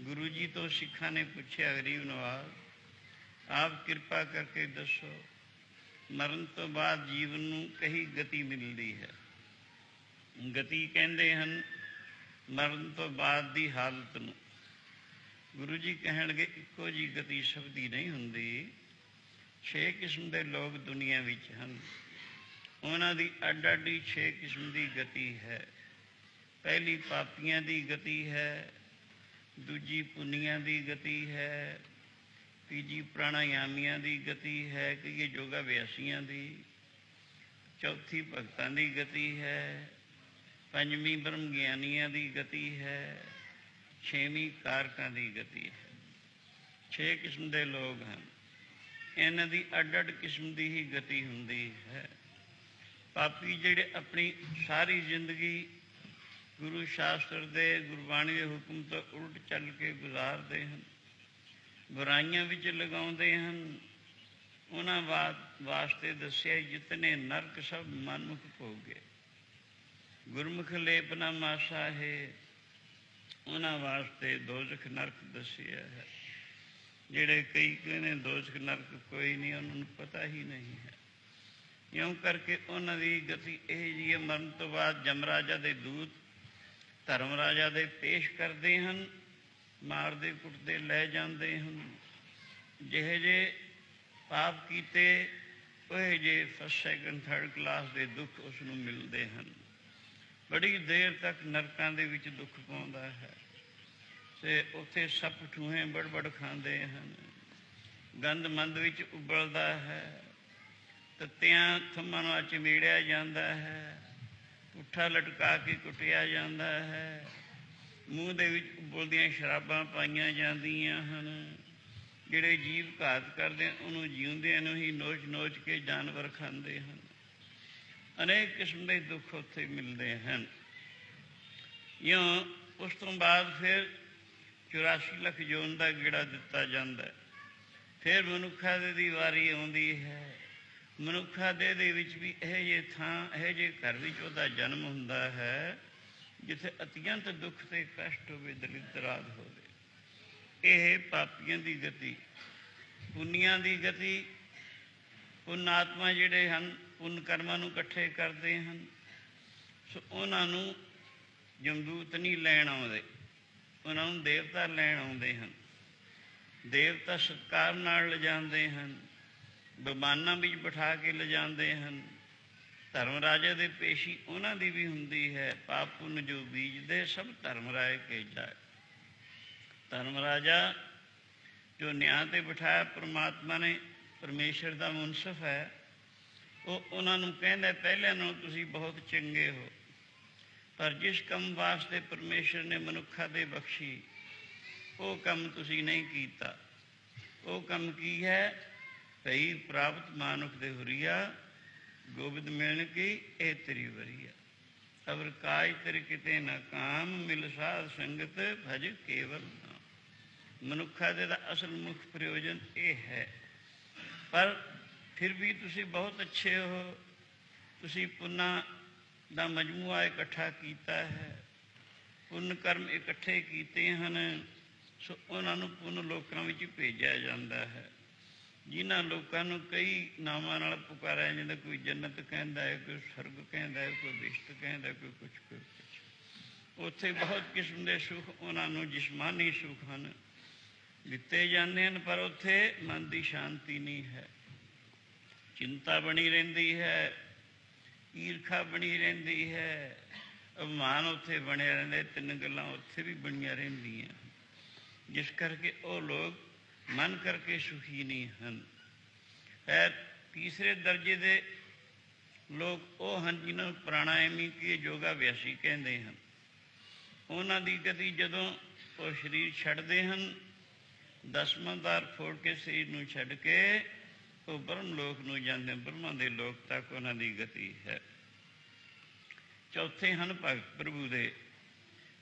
ਗੁਰੂ ਜੀ ਤੋਂ ਸਿੱਖਾਂ ਨੇ ਪੁੱਛਿਆ, ਗਰੀਬ ਨਵਾਜ਼, ਆਪ ਕਿਰਪਾ ਕਰਕੇ ਦੱਸੋ, ਮਰਨ ਤੋਂ ਬਾਅਦ ਜੀਵਨ ਨੂੰ ਕਹੀ ਗਤੀ ਮਿਲਦੀ ਹੈ? ਗਤੀ ਕਹਿੰਦੇ ਹਨ, ਮਰਨ ਤੋਂ ਬਾਅਦ ਦੀ ਹਾਲਤ ਨੂੰ। ਗੁਰੂ ਜੀ ਕਹਿਣਗੇ, ਇੱਕੋ ਜੀ ਗਤੀ ਸਭ ਦੀ ਨਹੀਂ ਹੁੰਦੀ। ਛੇ ਕਿਸਮ ਦੇ ਲੋਕ ਦੁਨੀਆ ਵਿੱਚ ਹਨ। ਉਹਨਾਂ ਦੀ ਅੱਡ ਅੱਡੀ ਛੇ ਕਿਸਮ ਦੀ ਗਤੀ ਹੈ। ਪਹਿਲੀ ਪਾਪੀਆਂ ਦੀ ਗਤੀ ਹੈ ਦੂਜੀ ਪੁੰਨੀਆਂ ਦੀ ਗਤੀ ਹੈ, ਤੀਜੀ ਪ੍ਰਾਣਾਯਾਮੀਆਂ ਦੀ ਗਤੀ ਹੈ ਕਿ ਇਹ ਯੋਗਾ ਵਿਆਸੀਆਂ ਦੀ। ਚੌਥੀ ਭਗਤਾਂ ਦੀ ਗਤੀ ਹੈ, ਪੰਜਵੀਂ ਬ੍ਰਹਮ ਗਿਆਨੀਆਂ ਦੀ ਗਤੀ ਹੈ, ਛੇਵੀਂ ਕਾਰਕਾਂ ਦੀ ਗਤੀ ਹੈ। ਛੇ ਕਿਸਮ ਦੇ ਲੋਕ ਹਨ। ਇਹਨਾਂ ਦੀ ਅੱਡ-ਅੱਡ ਕਿਸਮ ਦੀ ਹੀ ਗਤੀ ਹੁੰਦੀ ਹੈ। ਪਾਪੀ ਜਿਹੜੇ ਆਪਣੀ ਸਾਰੀ ਜ਼ਿੰਦਗੀ ਗੁਰੂ ਸ਼ਾਸਤਰ ਦੇ ਗੁਰਬਾਣੀ ਦੇ ਹੁਕਮ ਤੋਂ ਉਲਟ ਚੱਲ ਕੇ ਗੁਜ਼ਾਰਦੇ ਹਨ, ਬੁਰਾਈਆਂ ਵਿੱਚ ਲਗਾਉਂਦੇ ਹਨ। ਉਹਨਾਂ ਵਾਸਤੇ ਦੱਸਿਆ, ਜਿਤਨੇ ਨਰਕ ਸਭ ਮਨਮੁਖ ਭੋਗੇ। ਗੁਰਮੁਖ ਲੇਪਨਾ ਮਾਸਾ ਹੈ, ਉਹਨਾਂ ਵਾਸਤੇ ਦੋਜ਼ਖ ਨਰਕ ਦੱਸਿਆ ਹੈ। ਜਿਹੜੇ ਕਈ ਕਹਿੰਦੇ ਦੋਜ਼ਖ ਨਰਕ ਕੋਈ ਨਹੀਂ, ਉਹਨਾਂ ਨੂੰ ਪਤਾ ਹੀ ਨਹੀਂ ਹੈ। ਇਉਂ ਕਰਕੇ ਉਹਨਾਂ ਦੀ ਗਤੀ ਇਹ ਜੀ ਹੈ, ਮਰਨ ਤੋਂ ਬਾਅਦ ਜਮਰਾਜਾ ਦੇ ਦੂਤ ਧਰਮ ਰਾਜਾ ਦੇ ਪੇਸ਼ ਕਰਦੇ ਹਨ, ਮਾਰਦੇ ਕੁੱਟਦੇ ਲੈ ਜਾਂਦੇ ਹਨ। ਜਿਹੇ ਜੇ ਪਾਪ ਕੀਤੇ, ਉਹ ਜੇ ਫਸਟ ਸੈਕੰਡ ਥਰਡ ਕਲਾਸ ਦੇ ਦੁੱਖ ਉਸ ਨੂੰ ਮਿਲਦੇ ਹਨ। ਬੜੀ ਦੇਰ ਤੱਕ ਨਰਕਾਂ ਦੇ ਵਿੱਚ ਦੁੱਖ ਪਾਉਂਦਾ ਹੈ। ਤੇ ਉੱਥੇ ਸੱਪ ਠੂਹੇ ਬੜਬੜ ਖਾਂਦੇ ਹਨ। ਗੰਦ ਮੰਦ ਵਿੱਚ ਉਬਲਦਾ ਹੈ। ਤੱਤਿਆਂ ਥੰਮਾਂ ਨੂੰ ਚਮੇੜਿਆ ਜਾਂਦਾ ਹੈ। ਪੁੱਠਾ ਲਟਕਾ ਕੇ ਕੁੱਟਿਆ ਜਾਂਦਾ ਹੈ। ਮੂੰਹ ਦੇ ਵਿੱਚ ਉਬਲਦੀਆਂ ਸ਼ਰਾਬਾਂ ਪਾਈਆਂ ਜਾਂਦੀਆਂ ਹਨ। ਜਿਹੜੇ ਜੀਵ ਘਾਤ ਕਰਦੇ ਉਹਨੂੰ ਜਿਉਂਦਿਆਂ ਨੂੰ ਹੀ ਨੋਚ-ਨੋਚ ਕੇ ਜਾਨਵਰ ਖਾਂਦੇ ਹਨ। ਅਨੇਕ ਕਿਸਮ ਦੇ ਦੁੱਖ ਉੱਥੇ ਮਿਲਦੇ ਹਨ। ਯੋ ਉਸ ਤੋਂ ਬਾਅਦ ਫਿਰ 84 ਲੱਖ ਜੋਨ ਦਾ ਗੇੜਾ ਦਿੱਤਾ ਜਾਂਦਾ ਫਿਰ ਮਨੁੱਖਾ ਦੇ ਦੀ ਵਾਰੀ ਆਉਂਦੀ ਹੈ। ਮਨੁੱਖਾ ਦੇ ਦੇ ਵਿੱਚ ਵੀ ਇਹ ਜੇ ਥਾਂ, ਇਹ ਜੇ ਘਰ ਵਿੱਚ ਉਹਦਾ ਜਨਮ ਹੁੰਦਾ ਹੈ, ਜਿੱਥੇ ਅਤਿਅੰਤ ਦੁੱਖ ਤੇ ਕਸ਼ਟ ਹੋਵੇ ਦਲਿਦਰਾਦ ਹੋਵੇ। ਇਹ ਪਾਪੀਆਂ ਦੀ ਗਤੀ, ਪੁੰਨੀਆਂ ਦੀ ਗਤੀ, ਪੁੰਨ ਆਤਮਾ ਜਿਹੜੇ ਹਨ, ਪੁੰਨ ਕਰਮਾਂ ਨੂੰ ਇਕੱਠੇ ਕਰਦੇ ਹਨ। ਸੋ ਉਹਨਾਂ ਨੂੰ ਜਮਦੂਤ ਨਹੀਂ ਲੈਣ ਆਉਂਦੇ। ਉਹਨਾਂ ਨੂੰ ਦੇਵਤਾ ਲੈਣ ਆਉਂਦੇ ਹਨ। ਦੇਵਤਾ ਸਤਕਾਰ ਨਾਲ ਲਿਜਾਂਦੇ ਹਨ। ਬਿਮਾਨਾਂ ਵਿੱਚ ਬਿਠਾ ਕੇ ਲਿਜਾਂਦੇ ਹਨ। ਧਰਮ ਰਾਜੇ ਦੇ ਪੇਸ਼ੀ ਉਹਨਾਂ ਦੀ ਵੀ ਹੁੰਦੀ ਹੈ। ਪਾਪ ਪੁੰਨ ਜੋ ਬੀਜਦੇ ਸਭ ਧਰਮ ਰਾਏ ਕੇ ਜਾਏ। ਧਰਮ ਰਾਜਾ ਜੋ ਨਿਆਂ ਤੇ ਬਿਠਾਇਆ ਪ੍ਰਮਾਤਮਾ ਨੇ, ਪਰਮੇਸ਼ਰ ਦਾ ਮੁਨਸਫ ਹੈ। ਉਹ ਉਹਨਾਂ ਨੂੰ ਕਹਿੰਦਾ ਪਹਿਲਿਆਂ ਨੂੰ ਤੁਸੀਂ ਬਹੁਤ ਚੰਗੇ ਹੋ। ਪਰ ਜਿਸ ਕੰਮ ਵਾਸਤੇ ਪਰਮੇਸ਼ਰ ਨੇ ਮਨੁੱਖਾ ਦੇ ਬਖਸ਼ੀ, ਉਹ ਕੰਮ ਤੁਸੀਂ ਨਹੀਂ ਕੀਤਾ। ਉਹ ਕੰਮ ਕੀ ਹੈ? ਭਈ ਪ੍ਰਾਪਤ ਮਾਨੁਖ ਦੇ ਹੁਰੀਆ, ਗੋਬਿੰਦ ਮਿਲਣ ਕੀ, ਇਹ ਤੇਰੀ ਵਰੀਆ। ਅਵਰ ਕਾਜ ਤੇਰੇ ਕਿਤੇ ਨਾ ਕਾਮ, ਮਿਲ ਸਾਧ ਸੰਗਤ ਭਜ ਕੇਵਲ ਨਾਮ। ਮਨੁੱਖਾ ਦੇ ਦਾ ਅਸਲ ਮੁੱਖ ਪ੍ਰਯੋਜਨ ਇਹ ਹੈ। ਪਰ ਫਿਰ ਵੀ ਤੁਸੀਂ ਬਹੁਤ ਅੱਛੇ ਹੋ। ਤੁਸੀਂ ਪੁੰਨਾ ਦਾ ਮਜਮੂਆ ਇਕੱਠਾ ਕੀਤਾ ਹੈ। ਪੁੰਨ ਕਰਮ ਇਕੱਠੇ ਕੀਤੇ ਹਨ, ਸੋ ਉਹਨਾਂ ਨੂੰ ਪੁੰਨ ਲੋਕਾਂ ਵਿੱਚ ਭੇਜਿਆ ਜਾਂਦਾ ਹੈ। ਜਿਨ੍ਹਾਂ ਲੋਕਾਂ ਨੂੰ ਕਈ ਨਾਮਾਂ ਨਾਲ ਪੁਕਾਰਿਆ ਜਾਂਦਾ, ਕੋਈ ਜੰਨਤ ਕਹਿੰਦਾ ਹੈ, ਕੋਈ ਸਰਗ ਕਹਿੰਦਾ ਹੈ, ਕੋਈ ਵਿਸ਼ਟ ਕਹਿੰਦਾ ਕੋਈ ਕੁਝ ਕੋਈ ਕੁਝ ਉੱਥੇ ਬਹੁਤ ਕਿਸਮ ਦੇ ਸੁਖ, ਉਹਨਾਂ ਨੂੰ ਜਿਸਮਾਨੀ ਸੁਖ ਹਨ। ਦਿੱਤੇ ਜਾਂਦੇ ਹਨ, ਪਰ ਉੱਥੇ ਮਨ ਦੀ ਸ਼ਾਂਤੀ ਨਹੀਂ ਹੈ। ਚਿੰਤਾ ਬਣੀ ਰਹਿੰਦੀ ਹੈ, ਈਰਖਾ ਬਣੀ ਰਹਿੰਦੀ ਹੈ। ਅਭਿਮਾਨ ਉੱਥੇ ਬਣਿਆ ਰਹਿੰਦਾ ਤਿੰਨ ਗੱਲਾਂ ਉੱਥੇ ਵੀ ਬਣੀਆਂ ਰਹਿੰਦੀਆਂ। ਜਿਸ ਕਰਕੇ ਉਹ ਲੋਕ ਮਨ ਕਰਕੇ ਸੁਖੀ ਨਹੀਂ ਹਨ। ਹੈ ਤੀਸਰੇ ਦਰਜੇ ਦੇ ਲੋਕ ਉਹ ਹਨ ਜਿਨ੍ਹਾਂ ਨੂੰ ਪ੍ਰਾਣਾਯਾਮੀ ਕੀ ਯੋਗਾ ਵਿਆਸੀ ਕਹਿੰਦੇ ਹਨ। ਉਹਨਾਂ ਦੀ ਗਤੀ ਜਦੋਂ ਉਹ ਸਰੀਰ ਛੱਡਦੇ ਹਨ, ਦਸਵਾਂ ਫੋੜ ਕੇ ਸਰੀਰ ਨੂੰ ਛੱਡ ਕੇ ਉਹ ਬ੍ਰਹਮ ਲੋਕ ਨੂੰ ਜਾਂਦੇ ਬ੍ਰਹਮਾ ਦੇ ਲੋਕ ਤੱਕ ਉਹਨਾਂ ਦੀ ਗਤੀ ਹੈ। ਚੌਥੇ ਹਨ ਭਗਤ ਪ੍ਰਭੂ ਦੇ,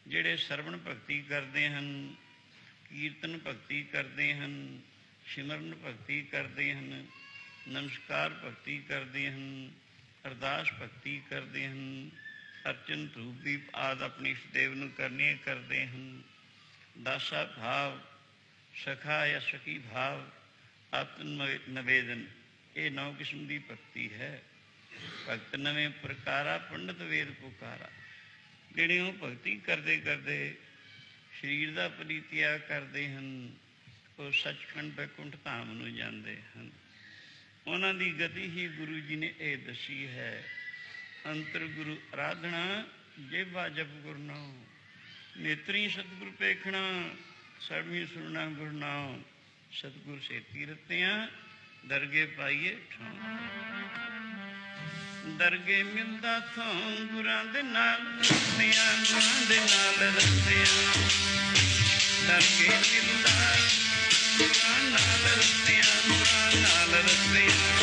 ਜਿਹੜੇ ਸਰਵਣ ਭਗਤੀ ਕਰਦੇ ਹਨ। ਕੀਰਤਨ ਭਗਤੀ ਕਰਦੇ ਹਨ ਸਿਮਰਨ ਭਗਤੀ ਕਰਦੇ ਹਨ ਨਮਸਕਾਰ ਭਗਤੀ ਕਰਦੇ ਹਨ ਅਰਦਾਸ ਭਗਤੀ ਕਰਦੇ ਹਨ ਅਰਚਨ ਧੂਪ ਦੀਪ ਆਦ ਆਪਣੀ ਦੇਵ ਨੂੰ ਕਰਨੇ ਕਰਦੇ ਹਨ ਦਾਸਾ ਭਾਵ ਸਖਾ ਜਾਂ ਸਖੀ ਭਾਵ ਆਤਮ ਨਵੇਦਨ ਇਹ ਨੌ ਕਿਸਮ ਦੀ ਭਗਤੀ ਹੈ ਭਗਤ ਨਵੇਂ ਪ੍ਰਕਾਰਾ ਪੰਡਤ ਵੇਦ ਪੁਕਾਰਾ ਜਿਹੜੇ ਉਹ ਭਗਤੀ ਕਰਦੇ ਕਰਦੇ ਸਰੀਰ ਦਾ ਪਰਿਤਿਆਗ ਕਰਦੇ ਹਨ, ਉਹ ਸੱਚਖੰਡ ਬੈਕੁੰਠ ਧਾਮ ਨੂੰ ਜਾਂਦੇ ਹਨ। ਉਹਨਾਂ ਦੀ ਗਤੀ ਹੀ ਗੁਰੂ ਜੀ ਨੇ ਇਹ ਦੱਸੀ ਹੈ, ਅੰਤਰ ਗੁਰੂ ਆਰਾਧਨਾ ਜੇਵਾ ਜਪ ਗੁਰਨਾਮ ਨੇਤਰੀ ਸਤਿਗੁਰ ਪੇਖਣਾ ਸਰਵੀ ਸੁਣਨਾ ਗੁਰਨਾਮ ਸਤਿਗੁਰ ਸੇ ਤੀਰਤਿਆਂ ਦਰਗੇ ਪਾਈਏ ਠਾਂ ਦਰਗੇ ਮਿਲਦਾ ਥਾਂ ਗੁਰਾਂ ਦੇ ਨਾਲ ਰਸਤਿਆਂ ਗੁਰਾਂ ਦੇ ਨਾਲ ਰਸਤਿਆਂ ਦਰਗੇ ਮਿਲਦਾ ਗੁਰਾਂ ਨਾਲ ਰਸਤਿਆਂ ਗੁਰਾਂ ਨਾਲ ਰਸਤਿਆਂ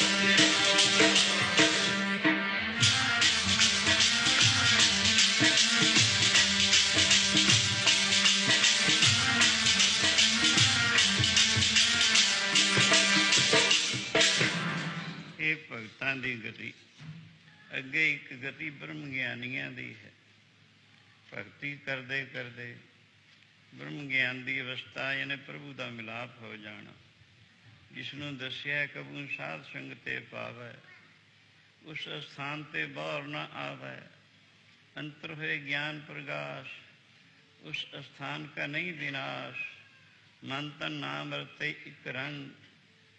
ਭਗਤਾਂ ਦੀ ਗਤੀ। ਅੱਗੇ ਇੱਕ ਗਤੀ ਬ੍ਰਹਮ ਗਿਆਨੀਆਂ ਦੀ ਹੈ। ਭਗਤੀ ਕਰਦੇ ਕਰਦੇ ਬ੍ਰਹਮ ਗਿਆਨ ਦੀ ਅਵਸਥਾ ਯਾਨੀ ਪ੍ਰਭੂ ਦਾ ਮਿਲਾਪ ਹੋ ਜਾਣਾ। ਜਿਸ ਨੂੰ ਦੱਸਿਆ ਕਬੂ ਸਾਧ ਸੰਗ ਤੇ ਪਾਵੈ, ਉਸ ਸਥਾਨ ਤੇ ਬਾਹਰ ਨਾ ਆਵੈ। ਅੰਤਰ ਹੋਏ ਗਿਆਨ ਪ੍ਰਗਾਸ਼, ਉਸ ਸਥਾਨ ਕਾ ਨਹੀਂ ਵਿਨਾਸ਼। ਮਨ ਤਨ ਨਾਮ ਰਤੇ ਇਕ ਰੰਗ,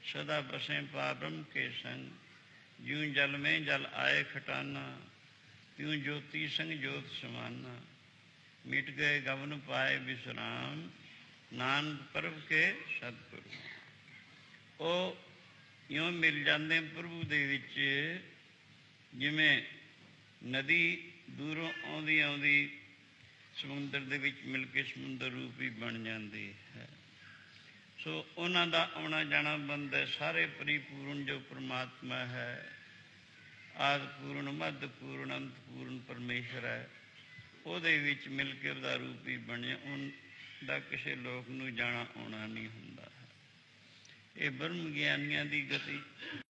ਸਦਾ ਬਸੇ ਪਾ ਬ੍ਰਹਮ ਕੇ ਸੰਗ। ਜਿਉਂ ਜਲ ਮੈਂ ਜਲ ਆਏ ਖਟਾਨਾ, ਤਿਉਂ ਜੋਤੀ ਸੰਗ ਜੋਤ ਸਮਾਨਾ। ਮਿਟ ਗਏ ਗਵਨ ਪਾਏ ਵਿਸਰਾਮ ਨਾਨਕ ਪ੍ਰਭ ਕੇ ਸਤਿਗੁਰੂ। ਉਹ ਇਉਂ ਮਿਲ ਜਾਂਦੇ ਪ੍ਰਭੂ ਦੇ ਵਿੱਚ, ਜਿਵੇਂ ਨਦੀ ਦੂਰੋਂ ਆਉਂਦੀ ਆਉਂਦੀ ਸਮੁੰਦਰ ਦੇ ਵਿੱਚ ਮਿਲ ਕੇ ਸਮੁੰਦਰ ਰੂਪ ਹੀ ਬਣ ਜਾਂਦੀ ਹੈ। ਸੋ ਉਹਨਾਂ ਦਾ ਆਉਣਾ ਜਾਣਾ ਬੰਦ ਹੈ। ਸਾਰੇ ਪਰਿਪੂਰਨ ਜੋ ਪ੍ਰਮਾਤਮਾ ਹੈ ਆਦ ਪੂਰਨ ਮੱਧ ਪੂਰਨ ਅੰਤ ਪੂਰਨ ਪਰਮੇਸ਼ਰ ਹੈ, ਉਹਦੇ ਵਿੱਚ ਮਿਲ ਕੇ ਉਹਦਾ ਰੂਪੀ ਬਣਿਆ। ਉਹ ਦਾ ਕਿਸੇ ਲੋਕ ਨੂੰ ਜਾਣਾ ਆਉਣਾ ਨਹੀਂ ਹੁੰਦਾ। ਹੈ ਇਹ ਬ੍ਰਹਮ ਗਿਆਨੀਆਂ ਦੀ ਗਤੀ।